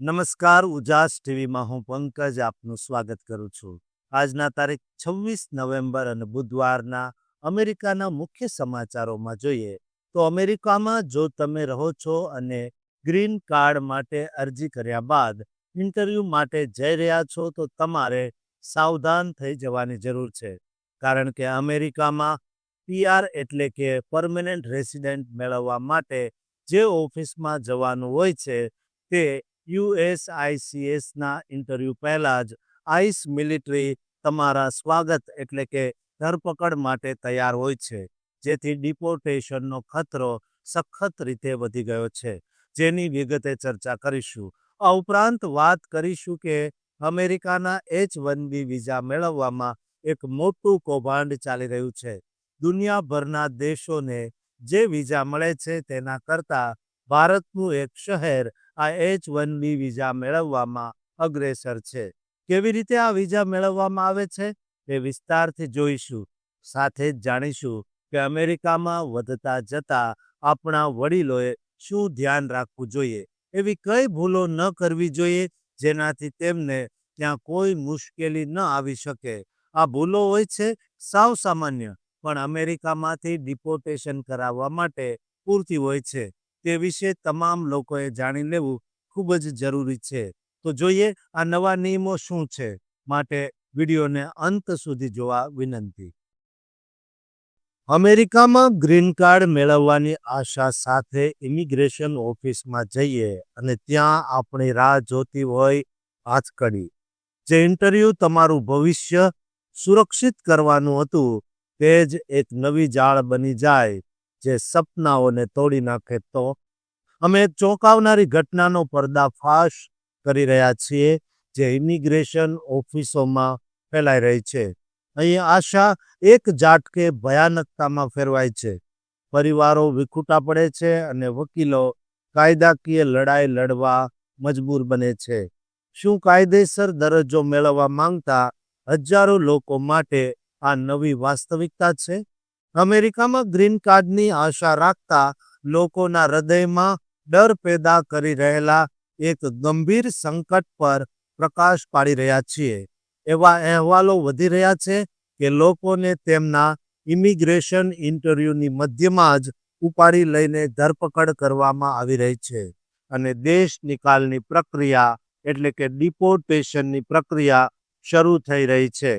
નમસ્કાર, ઉજાસ ટીવીમાં હું પંકજ આપનું સ્વાગત કરું છું. આજના તારીખ છવ્વીસ નવેમ્બર અને બુધવારના અમેરિકાના મુખ્ય સમાચારોમાં જોઈએ તો અમેરિકામાં જો તમે રહો છો અને ગ્રીન કાર્ડ માટે અરજી કર્યા બાદ ઇન્ટરવ્યૂ માટે જઈ રહ્યા છો તો તમારે સાવધાન થઈ જવાની જરૂર છે. કારણ કે અમેરિકામાં પીઆર એટલે કે પરમેનન્ટ રેસિડેન્ટ મેળવવા માટે જે ઓફિસમાં જવાનું હોય છે તે યુએસઆઈસીએસના ઇન્ટરવ્યૂ પહેલાં જ આઈસ મિલિટરી તમારા સ્વાગત એટલે કે ધરપકડ માટે તૈયાર હોય છે, જેથી ડિપોર્ટેશનનો ખતરો સખત રીતે વધી ગયો છે. જેની વિગતે ચર્ચા કરીશું. આ ઉપરાંત વાત કરીશું કે અમેરિકાના એચ વન બી વિઝા મેળવવામાં એક મોટું કૌભાંડ ચાલી રહ્યું છે. દુનિયાભરના દેશોને જે વિઝા મળે છે તેના કરતાં ભારતનું એક શહેર આ એચ વન બી વિઝા મેળવવામાં અગ્રેસર છે. કેવી રીતે આ વિઝા મેળવવામાં આવે છે? એ વિસ્તારથી જોઈશું. સાથે જ જાણીશું કે અમેરિકામાં વધતા જતા આપણા વડીલોએ શું ધ્યાન રાખવું જોઈએ, એવી કઈ ભૂલો ન કરવી જોઈએ જેનાથી તેમને ત્યાં કોઈ મુશ્કેલી ન આવી શકે. આ ભૂલો હોય છે સાવ સામાન્ય, પણ અમેરિકામાંથી ડિપોર્ટેશન કરાવવા માટે પૂરતી હોય છે. તે વિશે તમામ લોકોએ જાણી લેવું ખૂબ જ જરૂરી છે. તો જોઈએ આ નવા નિયમો શું છે? માટે વિડીયોને અંત સુધી જોવા વિનંતી. અમેરિકામાં ગ્રીન કાર્ડ મેળવવાની આશા સાથે ઇમિગ્રેશન ઓફિસમાં જઈએ અને ત્યાં આપણી રાહ જોતી હોય હાથકડી. જે ઇન્ટરવ્યૂ તમારું ભવિષ્ય સુરક્ષિત કરવાનું હતું, તે જ એક નવી જાળ બની જાય જે સપનાઓને તોડી નાખે તો અમે ચોંકાવનારી ઘટનાનો પર્દાફાશ કરી રહ્યા છીએ જે ઇમિગ્રેશન ઓફિસોમાં ફેલાઈ રહી છે. અહીં આશા એક ઝાટકે ભયાનકતામાં ફેરવાય છે. પરિવારો વિખૂટા પડે છે અને વકીલો કાયદાકીય લડાઈ લડવા મજબૂર બને છે. શું કાયદેસર દરજ્જો મેળવવા માંગતા હજારો લોકો માટે આ નવી વાસ્તવિકતા છે? અમેરિકામાં ગ્રીન કાર્ડની આશા રાખતા લોકોના હૃદયમાં ડર પેદા કરી રહેલા એક ગંભીર સંકટ પર પ્રકાશ પાડી રહ્યા છીએ. એવા અહેવાલો વધી રહ્યા છે કે લોકોને તેમના ઇમિગ્રેશન ઇન્ટરવ્યૂની મધ્યમાં જ ઉપાડી લઈને ધરપકડ કરવામાં આવી રહી છે અને દેશ નિકાલની પ્રક્રિયા એટલે કે ડિપોર્ટેશનની પ્રક્રિયા શરૂ થઈ રહી છે.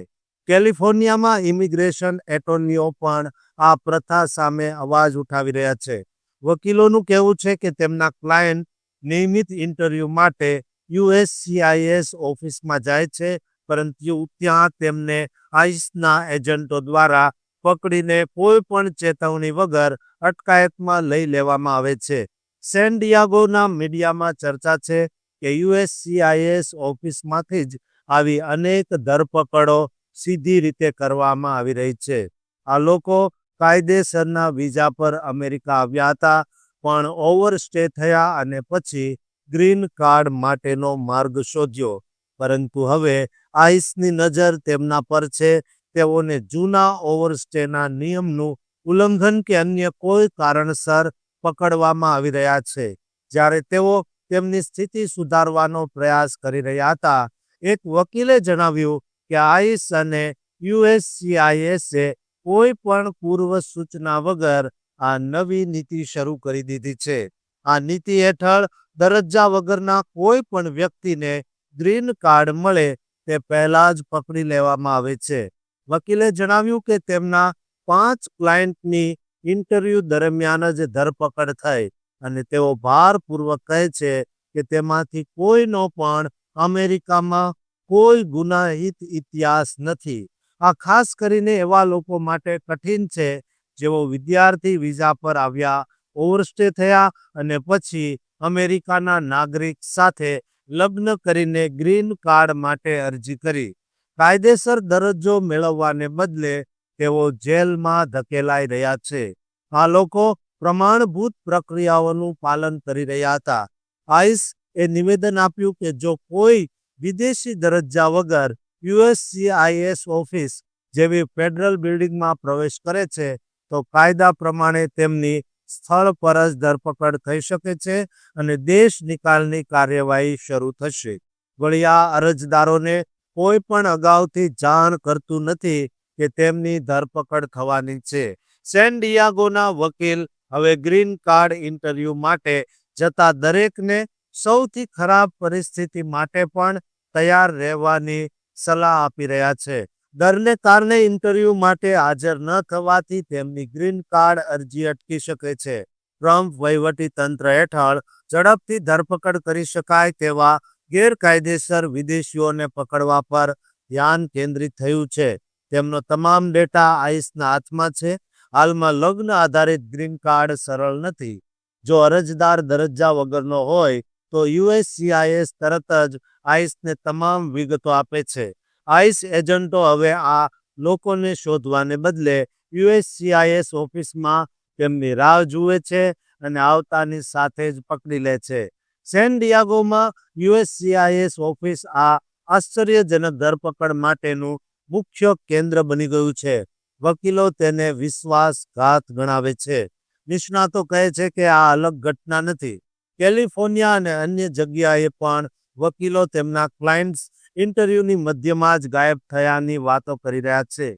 કેલિફોર્નિયામાં ઇમિગ્રેશન એટોર્નીઓ પણ આ પ્રથા સામે અવાજ ઉઠાવી રહ્યા છે. વકીલોનું કહેવું છે કે તેમના ક્લાયન્ટ નિયમિત ઇન્ટરવ્યૂ માટે યુએસસીઆઈએસ ઓફિસમાં જાય છે, પરંતુ ત્યાં તેમને આઈસના એજન્ટો દ્વારા પકડીને કોઈ પણ ચેતવણી વગર અટકાયતમાં લઈ લેવામાં આવે છે. સેન ડિયાગોના મીડિયામાં ચર્ચા છે કે યુએસસીઆઈએસ ઓફિસમાંથી જ આવી અનેક ધરપકડો સીધી રીતે કરવામાં આવી રહી છે. આ લોકો કાયદેસરના વિઝા પર અમેરિકા આવ્યા હતા, પણ ઓવરસ્ટે થયા અને પછી ગ્રીન કાર્ડ માટેનો માર્ગ શોધ્યો. પરંતુ હવે આઈસની નજર તેમના પર છે. તેઓને જૂના ઓવરસ્ટેના નિયમનું ઉલ્લંઘન કે અન્ય કોઈ કારણસર પકડવામાં આવી રહ્યા છે. જ્યારે તેઓ તેમની સ્થિતિ સુધારવાનો પ્રયાસ કરી રહ્યા હતા, એક વકીલે જણાવ્યું કે આઈસ અને યુએસસીઆઈએસએ કોઈ પણ પૂર્વ સૂચના વગર આ નવી નીતિ શરૂ કરી દીધી છે. આ નીતિ હેઠળ દરજ્જા વગરના કોઈ પણ વ્યક્તિને ગ્રીન કાર્ડ મળે તે પહેલા જ પકડી લેવામાં આવે છે. વકીલે જણાવ્યું કે તેમના પાંચ ક્લાયન્ટની ઇન્ટરવ્યૂ દરમિયાન જ ધરપકડ થઈ અને તેઓ ભારપૂર્વક કહે છે કે તેમાંથી કોઈનો પણ અમેરિકામાં કોઈ ગુનાહિત ઇતિહાસ નથી. આ ખાસ કરીને એવા લોકો માટે કઠિન છે, જેઓ વિદ્યાર્થી વિઝા પર આવ્યા, ઓવરસ્ટે થયા અને પછી અમેરિકાના નાગરિક સાથે લગ્ન કરીને ગ્રીન કાર્ડ માટે અરજી કરી. કાયદેસર દરજ્જો મેળવવાને બદલે તેઓ જેલમાં ધકેલાઈ રહ્યા છે. આ લોકો પ્રમાણભૂત પ્રક્રિયાઓનું પાલન કરી રહ્યા હતા. આઈસ એ નિવેદન આપ્યું કે જો કોઈ વિદેશી દરજ્જા વગર યુએસસીઆઈએસ ઓફિસ જેવી ફેડરલ બિલ્ડિંગમાં પ્રવેશ કરે છે, તો કાયદા પ્રમાણે તેમની સ્થળ પર જ ધરપકડ થઈ શકે છે અને દેશ નિકાલની કાર્યવાહી શરૂ થશે. વળી આ અરજદારોને કોઈ પણ અગાઉથી જાણ કરતું નથી કે તેમની ધરપકડ થવાની છે. સેન ડિયાગોના વકીલ હવે ગ્રીન કાર્ડ ઇન્ટરવ્યૂ માટે જતા દરેકને સૌથી ખરાબ પરિસ્થિતિ માટે પણ તૈયાર રહેવાની સલાહ આપી રહ્યા છે. ડરને કારણે ઇન્ટરવ્યૂ માટે હાજર ન થવાથી તેમની ગ્રીન કાર્ડ અરજી અટકી શકે છે. ટ્રમ્પ વહીવટી તંત્ર હેઠળ ઝડપથી ધરપકડ કરી શકાય તેવા ગેરકાયદેસર વિદેશીઓને પકડવા પર ધ્યાન કેન્દ્રિત થયું છે. તેમનો તમામ ડેટા આઈસના હાથમાં છે. હાલમાં લગ્ન આધારિત ગ્રીન કાર્ડ સરળ નથી. જો અરજદાર દરજ્જા વગરનો હોય તો યુએસસીઆઈએસ તરત જ આઈસને તમામ વિગતો આપે છે. આઈસ એજન્ટો હવે આ લોકોને શોધવાને બદલે યુએસસીઆઈએસ ઓફિસમાં તેમની રાહ જુએ છે અને આવતાની સાથે જ પકડી લે છે. સેન ડિયાગોમાં યુએસસીઆઈએસ ઓફિસ આ આશ્ચર્યજનક ધરપકડ માટેનું મુખ્ય કેન્દ્ર બની ગયું છે. વકીલો તેને વિશ્વાસઘાત ગણાવે છે. નિષ્ણાતો કહે છે કે આ અલગ ઘટના નથી. કેલિફોર્નિયા અને અન્ય જગ્યાએ પણ વકીલો તેમના ક્લાયન્ટ્સ ઇન્ટરવ્યૂની મધ્યમાં જ ગાયબ થયાની વાતો કરી રહ્યા છે.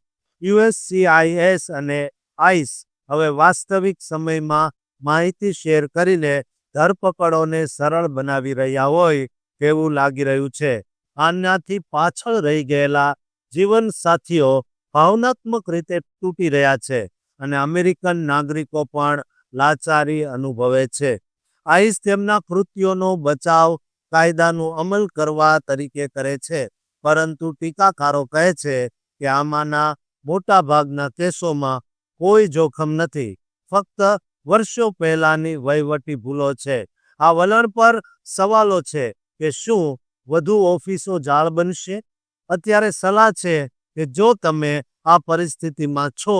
યુએસસીઆઈએસ અને આઈસ હવે વાસ્તવિક સમયમાં માહિતી શેર કરીને ધરપકડોને સરળ બનાવી રહ્યા હોય તેવું લાગી રહ્યું છે. આનાથી પાછળ રહી ગયેલા જીવન સાથીઓ ભાવનાત્મક રીતે તૂટી રહ્યા છે અને અમેરિકન નાગરિકો પણ લાચારી અનુભવે છે. આઈસ તેમના કૃત્યોનો બચાવ કાયદાનું અમલ કરવા તરીકે કરે છે. પરંતુ ટીકાકારો કહે છે કે આમાંના મોટા ભાગના કેસોમાં કોઈ જોખમ નથી. ફક્ત વર્ષો પહેલાની વહીવટી ભૂલો છે. આ વલણ પર સવાલો છે કે શું વધુ ઓફિસો જાળ બનશે? અત્યારે સલાહ છે કે જો તમે આ પરિસ્થિતિમાં છો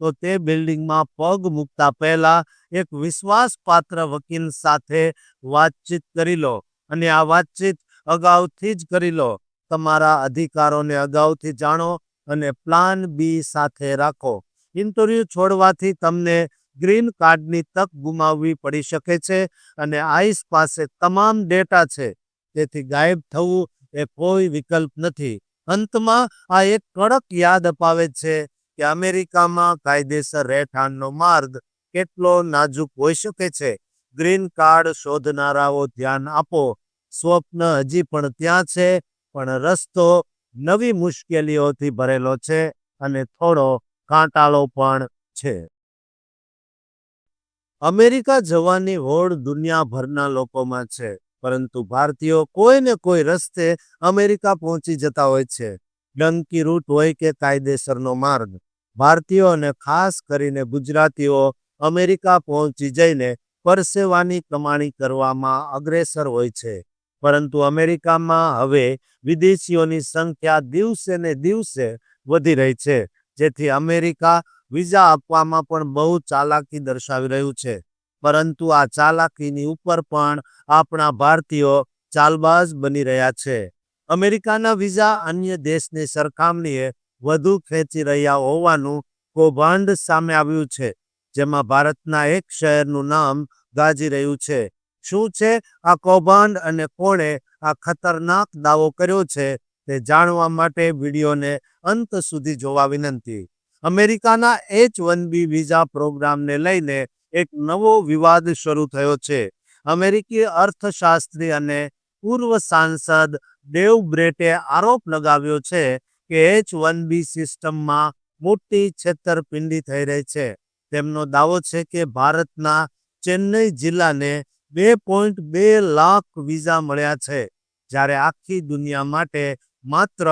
તો તે બિલ્ડિંગમાં પગ મૂકતા પહેલા એક વિશ્વાસપાત્ર વકીલ સાથે વાતચીત કરી લો અને આ વાતચીત અગાઉથી જ કરી લો. તમારા અધિકારોને અગાઉથી જાણો અને પ્લાન બી સાથે રાખો. ઇન્ટરવ્યૂ છોડવાથી તમને ગ્રીન કાર્ડની તક ગુમાવવી પડી શકે છે અને આઈસ પાસે તમામ ડેટા છે. તેથી ગાયબ થવું એ કોઈ વિકલ્પ નથી. અંતમાં આ એક કડક યાદ અપાવે છે કે અમેરિકામાં કાયદેસર રહેઠાણનો માર્ગ કેટલો નાજુક હોઈ શકે છે? ગ્રીન કાર્ડ શોધનારાઓ ધ્યાન આપો. સ્વપ્ન હજી પણ ત્યાં છે, પણ રસ્તો નવી મુશ્કેલીઓથી ભરેલો છે અને થોડો કાંટાળો પણ છે. અમેરિકા જવાની હોડ દુનિયાભરના લોકોમાં છે, પરંતુ ભારતીયો કોઈ ને કોઈ રસ્તે અમેરિકા પહોંચી જતા હોય છે. ડંકી રૂટ હોય કે કાયદેસરનો માર્ગ. ભારતીયો અને ખાસ કરીને ગુજરાતીઓ અમેરિકા પહોંચી જઈને પરસેવાની કમાણી કરવામાં અગ્રેસર હોય છે. પરંતુ અમેરિકામાં હવે વિદેશીઓની સંખ્યા દિવસે ને દિવસે વધી રહી છે, જેથી અમેરિકા વિઝા આપવામાં પણ બહુ ચાલાકી દર્શાવી રહ્યું છે. પરંતુ આ ચાલાકીની ઉપર પણ આપણા ભારતીયો ચાલબાજ બની રહ્યા છે. અમેરિકાના વિઝા અન્ય દેશની સરખામણીએ વધુ ખેંચી રહ્યા હોવાનું કૌભાંડ સામે આવ્યું છે, જેમાં ભારતના એક શહેરનું નામ ગાજી રહ્યું છે. શું છે આ કૌભાંડ અને કોણે આ ખતરનાક દાવો કર્યો છે તે જાણવા માટે વિડીયોને અંત સુધી જોવા વિનંતી. અમેરિકાના એચ વન બી વિઝા પ્રોગ્રામને લઈને એક નવો વિવાદ શરૂ થયો છે. અમેરિકી અર્થશાસ્ત્રી અને પૂર્વ સાંસદ ડેવ બ્રેટે આરોપ લગાવ્યો છે કે એચ વન બી સિસ્ટમમાં મોટી છેતરપિંડી થઈ રહી છે. તેમનો દાવો છે કે ભારતના ચેન્નઈ જિલ્લાને બે પોઈન્ટ બે લાખ વિઝા મળ્યા છે, જ્યારે આખી દુનિયા માટે માત્ર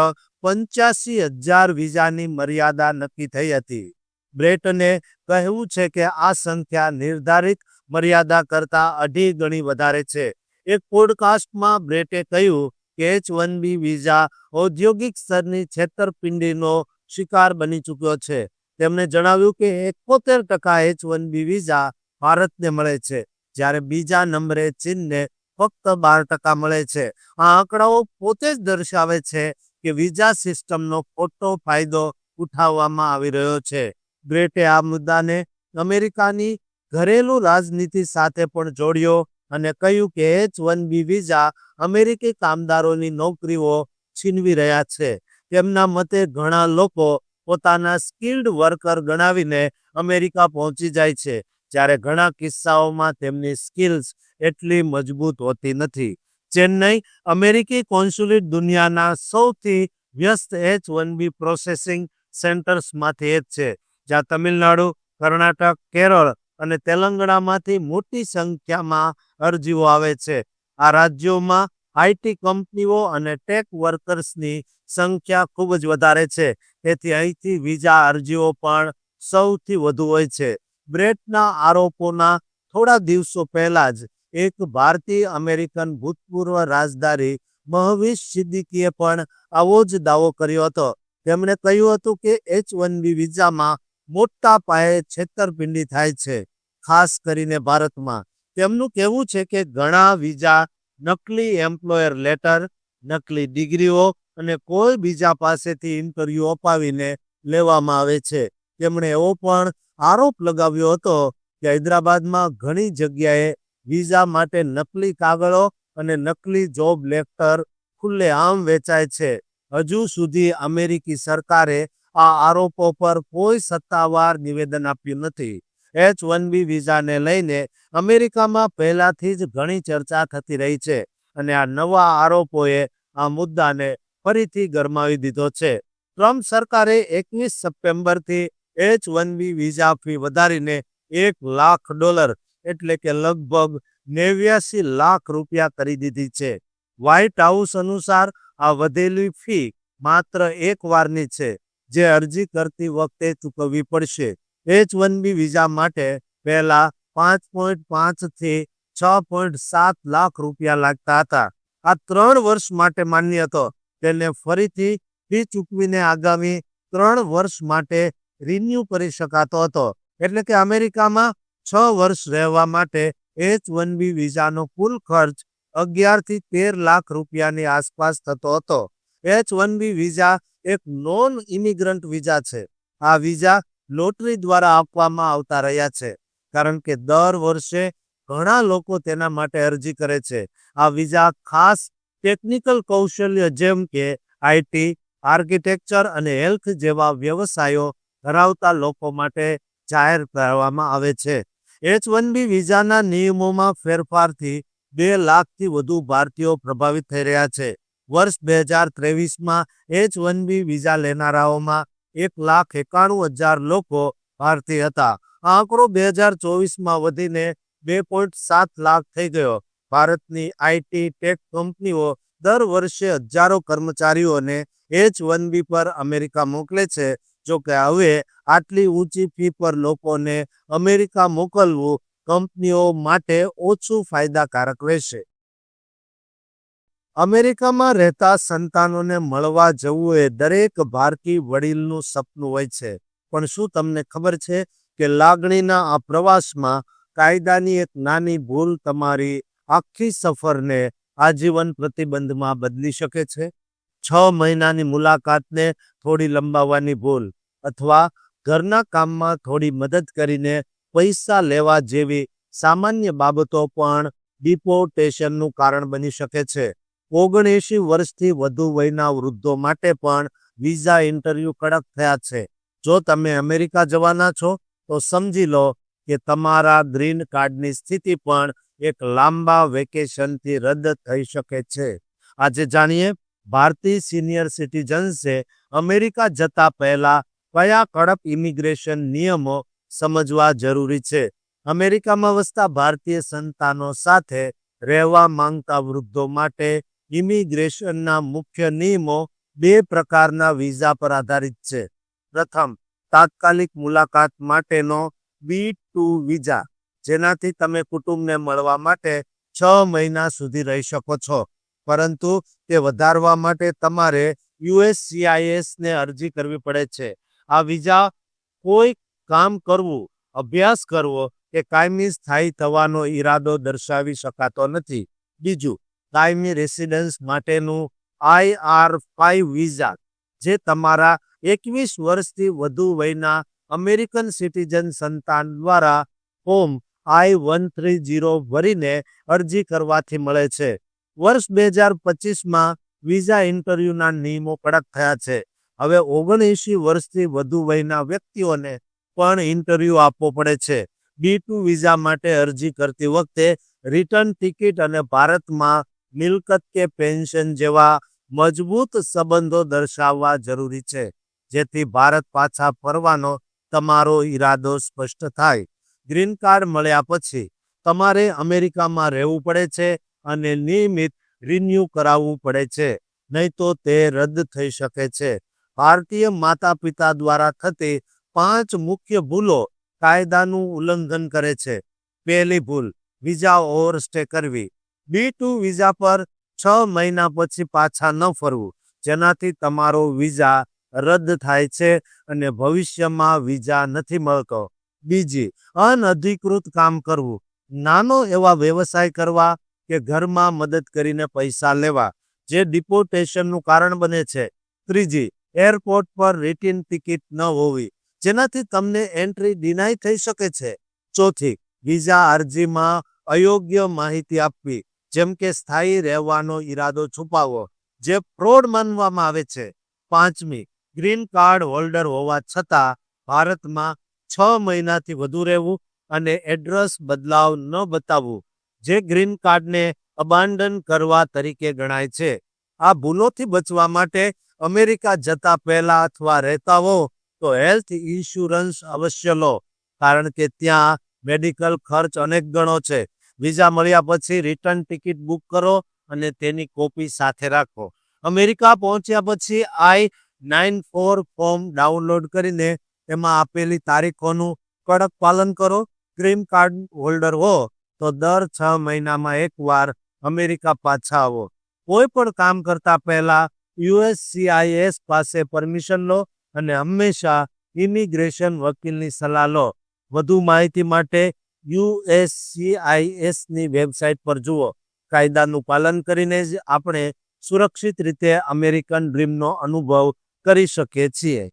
પંચ્યાસી હજાર વિઝાની મર્યાદા નક્કી થઈ હતી. બ્રેટને કહેવું છે કે આ સંખ્યા નિર્ધારિત મર્યાદા કરતાં અઢી ગણી વધારે છે. એક પોડકાસ્ટમાં બ્રેટે કહ્યું એચ વન બી વિઝા ઔદ્યોગિક સ્તરની છેતરપિંડીનો શિકાર બની ચૂક્યો છે. તેમણે જણાવ્યું કે એકોતેર ટકા એચ વન બી વિઝા ભારતને મળે છે, જ્યારે બીજા નંબરે ચીનને ફક્ત બાર ટકા મળે છે. આ આંકડાઓ પોતે જ દર્શાવે છે કે વિઝા સિસ્ટમનો ખોટો ફાયદો ઉઠાવવામાં આવી રહ્યો છે. બ્રેટે આ મુદ્દાને અમેરિકાની ઘરેલુ રાજનીતિ સાથે પણ જોડ્યો અને કહ્યું કે એચ વન બી વિઝા અમેરિકી કામદારોની નોકરીઓ છીનવી રહ્યા છે. તેમના મતે ઘણા લોકો પોતાના સ્કિલ્ડ વર્કર ગણાવીને અમેરિકા પહોંચી જાય છે, જ્યારે ઘણા કિસ્સાઓમાં તેમની સ્કિલ્સ એટલી મજબૂત હોતી નથી. ચેન્નઈ, અમેરિકી કોન્સ્યુલેટ દુનિયાના સૌથી વ્યસ્ત એચ વન બી પ્રોસેસિંગ સેન્ટર્સમાંથી એક છે, જ્યાં તમિલનાડુ, કર્ણાટક, કેરળ અને તેલંગાણામાંથી મોટી સંખ્યામાં અરજીઓ આવે છે. આ રાજ્યોમાં આઈટી કંપનીઓ અને ટેક વર્કર્સની સંખ્યા ખૂબ જ વધારે છે. તેથી અહીંથી વિઝા અરજીઓ પણ સૌથી વધુ હોય છે. બ્રેટના આરોપોના થોડા દિવસો પહેલા જ એક ભારતીય અમેરિકન ભૂતપૂર્વ રાજદારી મહવીશ સિદ્દીકીએ પણ આવો જ દાવો કર્યો હતો. તેમણે કહ્યું હતું કે એચ વન બી વિઝામાં મોટા પાયે છેતરપિંડી થાય છે, ખાસ કરીને ભારતમાં. તેમનું કહેવું છે કે ઘણા વિઝા નકલી એમ્પ્લોયર લેટર, નકલી ડિગ્રીઓ અને કોઈ બીજા પાસેથી ઇન્ટરવ્યૂ અપાવીને લેવામાં આવે છે. તેમણે એવો પણ આરોપ લગાવ્યો હતો કે હૈદરાબાદમાં ઘણી જગ્યાએ વિઝા માટે નકલી કાગળો અને નકલી જોબ લેટર ખુલ્લેઆમ વેચાય છે. હજુ સુધી અમેરિકી સરકારે આ આરોપો પર કોઈ સત્તાવાર નિવેદન આપ્યું નથી. એચ વન બી વિઝાને લઈને અમેરિકામાં પહેલાથી જ ઘણી ચર્ચા થતી રહી છે અને આ નવા આરોપોએ આ મુદ્દાને ફરીથી ગરમાવી દીધો છે. ટ્રમ્પ સરકારે એકવીસ સપ્ટેમ્બરથી H one B visa fee વધારીને એક લાખ ડોલર એટલે કે લગભગ નેવ્યાસી લાખ રૂપિયા કરી દીધી છે. વ્હાઇટ હાઉસ અનુસાર આ વધેલી ફી માત્ર એક વારની છે. જે અરજી કરતી વખતે ચૂકવવી પડશે. એચ વન બી વિઝા માટે પહેલા પાંચ પોઈન્ટ પાંચથી છ પોઈન્ટ સાત લાખ રૂપિયા લાગતા હતા. આ ત્રણ વર્ષ માટે માન્ય હતો. તેને ફરીથી ફી ચૂકવીને આગામી ત્રણ વર્ષ માટે રિન્યુ કરી શકાતો હતો. એટલે કે અમેરિકામાં છ વર્ષ રહેવા માટે એચ વન બી વિઝાનો કુલ ખર્ચ અગિયારથી તેર લાખ રૂપિયાની આસપાસ થતો હતો. એચ વન બી વિઝા એક નોન ઇમિગ્રન્ટ વિઝા છે. આ વિઝા લોટરી દ્વારા આપવામાં આવતા રહ્યા છે. કારણ કે દર વર્ષે ઘણા લોકો તેના માટે અરજી કરે છે. આ વિઝા ખાસ ટેકનિકલ કૌશલ્ય જેમ કે આઈટી આર્કિટેક્ચર અને હેલ્થ જેવા વ્યવસાયો ધરાવતા લોકો માટે જાહેર કરવામાં આવે છે. એચ વન બી વિઝાના નિયમોમાં ફેરફારથી બે લાખથી વધુ ભારતીયો પ્રભાવિત થઈ રહ્યા છે. વર્ષ બે હજાર ત્રેવીસમાં એચ વન બી વિઝા લેનારાઓમાં એક લાખ એકાણું હજાર લોકો ભારતીય હતા. આ આંકડો બે હજાર ચોવીસમાં વધીને બે પોઈન્ટ સાત લાખ થઈ ગયો. ભારતની આઈટી ટેક કંપનીઓ દર વર્ષે હજારો કર્મચારીઓને એચ વન બી પર અમેરિકા મોકલે છે. જો કે હવે આટલી ઊંચી ફી પર લોકોને અમેરિકા મોકલવું કંપનીઓ માટે ઓછું ફાયદાકારક રહેશે. અમેરિકામાં રહેતા સંતાનોને મળવા જવું એ દરેક ભારતીય વડીલનું સપનું હોય છે. પણ શું તમને ખબર છે કે લાગણીના આ પ્રવાસમાં કાયદાની એક નાની ભૂલ તમારી આખી સફરને આજીવન પ્રતિબંધમાં બદલી શકે છે? છ મહિનાની મુલાકાતને થોડી લંબાવવાની ભૂલ અથવા ઘરના કામમાં થોડી મદદ કરીને પૈસા લેવા જેવી સામાન્ય બાબતો પણ ડિપોર્ટેશનનું કારણ બની શકે છે. ઓગણએંશી વર્ષથી વધુ વયના વૃદ્ધો માટે પણ વિઝા ઇન્ટરવ્યૂ કડક થયા છે. જો તમે અમેરિકા જવાના છો, તો સમજી લો કે તમારા ગ્રીન કાર્ડની સ્થિતિ પણ એક લાંબા વેકેશનથી રદ થઈ શકે છે. આજે જાણીએ, ભારતીય સિનિયર સિટીઝન્સે અમેરિકા જતા પહેલા કયા કડક ઇમિગ્રેશન નિયમો સમજવા જરૂરી છે? અમેરિકામાં વસતા ભારતીય સંતાનો સાથે રહેવા માંગતા વૃદ્ધો માટે ઇમિગ્રેશનના મુખ્ય નિયમો બે પ્રકારના વિઝા પર આધારિત છે. પ્રથમ, તાત્કાલિક મુલાકાત માટેનો બી ટુ વિઝા, જેનાથી તમે કુટુંબને મળવા માટે છ મહિના સુધી રહી શકો છો. પરંતુ તે વધારવા માટે તમારે યુએસસીઆઈએસ ને અરજી કરવી પડે છે. આ વિઝા કોઈ કામ કરવું, અભ્યાસ કરવો કે કાયમી સ્થાયી થવાનો ઈરાદો દર્શાવી શકાતો નથી. બીજું કાયમી રેસિડન્સ માટેનું આઈઆર ફાઇવ વિઝા, જે તમારા એકવીસ વર્ષથી વધુ વયના અમેરિકન સિટીઝન સંતાન દ્વારા form I one three zero ભરીને અરજી કરવાથી મળે છે. વર્ષ બે હજાર પચીસમાં વિઝા ઇન્ટરવ્યુના નિયમો કડક થયા છે. હવે ઓગણએંશી વર્ષથી વધુ વયના વ્યક્તિઓને પણ ઇન્ટરવ્યુ આપવો પડે છે. બી ટુ વિઝા માટે અરજી કરતી વખતે રિટર્ન ટિકિટ અને ભારતમાં મિલકત કે પેન્શન જેવા મજબૂત સંબંધો દર્શાવવા જરૂરી છે. જેથી ભારત પાછા ફરવાનો તમારો ઈરાદો સ્પષ્ટ થાય. ગ્રીન કાર્ડ મળ્યા પછી તમારે અમેરિકામાં રહેવું પડે છે અને નિયમિત રિન્યૂ કરાવવું પડે છે, નહીં તો તે રદ થઈ શકે છે. ભારતીય માતા પિતા દ્વારા થતી પાંચ મુખ્ય ભૂલો કાયદાનું ઉલ્લંઘન કરે છે. પહેલી ભૂલ, વિઝા ઓવરસ્ટે કરવી. બી ટુ વિઝા પર છ મહિના પછી પાછા ન ફરવું. જેનાથી તમારો વિઝા રદ થાય છે અને ભવિષ્યમાં વિઝા નથી મળતો. બીજી, અનધિકૃત કામ કરવું. નાનો એવા વ્યવસાય કરવા કે ઘરમાં મદદ કરીને પૈસા લેવા, જે ડિપોર્ટેશનનું કારણ બને છે. ત્રીજી, એરપોર્ટ પર રિટર્ન ટિકિટ ન હોવી, જેનાથી તમને એન્ટ્રી ડિનાય થઈ શકે છે. ચોથી, વિઝા અરજીમાં અયોગ્ય માહિતી આપવી. જેમ કે સ્થાયી રહેવાનો ઈરાદો છુપાવવો, જે ફ્રોડ માનવામાં આવે છે. પાંચમી, ગ્રીન કાર્ડ હોલ્ડર હોવા છતાં ભારતમાં છ મહિનાથી વધુ રહેવું અને એડ્રેસ બદલાવ ન બતાવવું, જે ગ્રીન કાર્ડને અબાન્ડન કરવા તરીકે ગણાય છે. આ ભૂલોથી બચવા માટે અમેરિકા જતા પહેલા અથવા રહેતા હો તો હેલ્થ ઇન્સ્યોરન્સ અવશ્ય લો, કારણ કે ત્યાં મેડિકલ ખર્ચ અનેક ગણો છે. વિઝા મળ્યા પછી રિટર્ન ટિકિટ બુક કરો અને તેની કોપી સાથે રાખો. અમેરિકા પહોંચ્યા પછી I nine four form download કરીને તેમાં આપેલી તારીખોનું કડક પાલન કરો. ગ્રીન કાર્ડ હોલ્ડર હો તો દર છ મહિનામાં એકવાર અમેરિકા પાછા આવો. કોઈ પણ કામ કરતા પહેલા યુએસસીઆઈએસ પાસે પરમિશન લો અને હંમેશા ઇમિગ્રેશન વકીલની સલાહ લો. વધુ માહિતી માટે યુએસસીઆઈએસની વેબસાઇટ પર જુઓ. કાયદાનું પાલન કરીને જ આપણે સુરક્ષિત રીતે અમેરિકન ડ્રીમનો અનુભવ કરી શકીએ છીએ.